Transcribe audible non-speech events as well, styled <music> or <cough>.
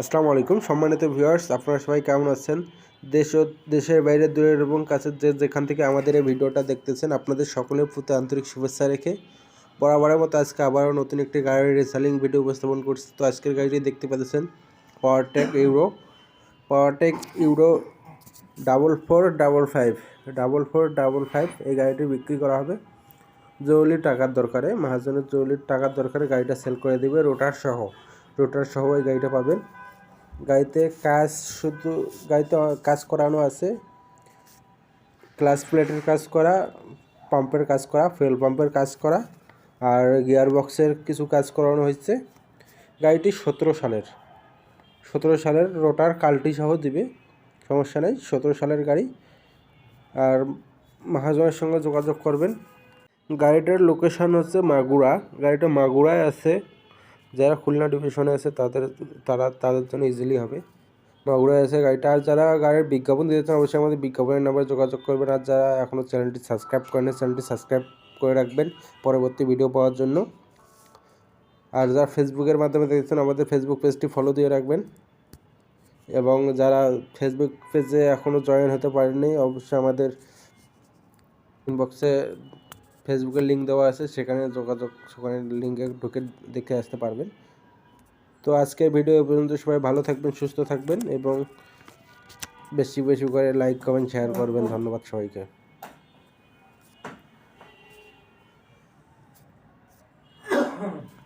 আসসালামু আলাইকুম। সম্মানিত ভিউয়ার্স, আপনারা সবাই কেমন আছেন? দেশ ও দেশের বাইরে, দূরের এবং কাছের যে যেখান থেকে আমাদের এই ভিডিওটা দেখতেছেন, আপনাদের সকলের প্রতি আন্তরিক শুভেচ্ছা রেখে বরাবরের মতো আজকে আবারও নতুন একটি গাড়ির রিসেলিং ভিডিও উপস্থাপন করছি। তো আজকের গাড়িটি দেখতে পাচ্ছেন Powertrac Euro Powertrac Euro double four double five double four double five এই গাড়িটি বিক্রি করা হবে। জরুরি টাকার দরকারে, মহাজনের জরুরি টাকার দরকারে গাড়িটা সেল করে দেবে, রোটার সহ। রোটার সহ এই গাড়িটা পাবেন। গাড়িতে কাজ শুধু, গাড়িতে কাজ করানো আছে। ক্লাস প্লেটের কাজ করা পাম্পের কাজ করা ফুয়েল পাম্পের কাজ করা, আর গিয়ার বক্সের কিছু কাজ করানো হয়েছে। গাড়িটি সতেরো সালের। সতেরো সালের রোটার কাল্টি সহ দিবে, সমস্যা নেই, সতেরো সালের গাড়ি। আর মহাজনের সঙ্গে যোগাযোগ করবেন। গাড়িটার লোকেশন হচ্ছে মাগুরা। গাড়িটা মাগুরায় আছে। যারা খুলনা ডিভিশনে আছে, তাদের, তারা, তাদের জন্য ইজিলি হবে। মাগুরায় আছে গাড়িটা, আর যারা গাড়ির বিজ্ঞাপন দিতে চান, অবশ্যই আমাদের বিজ্ঞাপনের নাম্বারে যোগাযোগ করবেন। আর যারা এখনও চ্যানেলটি সাবস্ক্রাইব করেন চ্যানেলটি সাবস্ক্রাইব করে রাখবেন পরবর্তী ভিডিও পাওয়ার জন্য। আর যারা ফেসবুকের মাধ্যমে দেখছেন, আমাদের ফেসবুক পেজটি ফলো দিয়ে রাখবেন। এবং যারা ফেসবুক পেজে এখনও জয়েন হতে পারেনি অবশ্যই আমাদের ইনবক্সে ফেসবুকের লিঙ্ক দেওয়া আছে, সেখানে যোগাযোগ, সেখানে লিঙ্কে ঢুকে দেখে আসতে পারবেন তো আজকের ভিডিও এ পর্যন্ত সবাই ভালো থাকবেন, সুস্থ থাকবেন এবং বেশি বেশি করে লাইক কমেন্ট শেয়ার করবেন ধন্যবাদ সবাইকে Hmm. <coughs>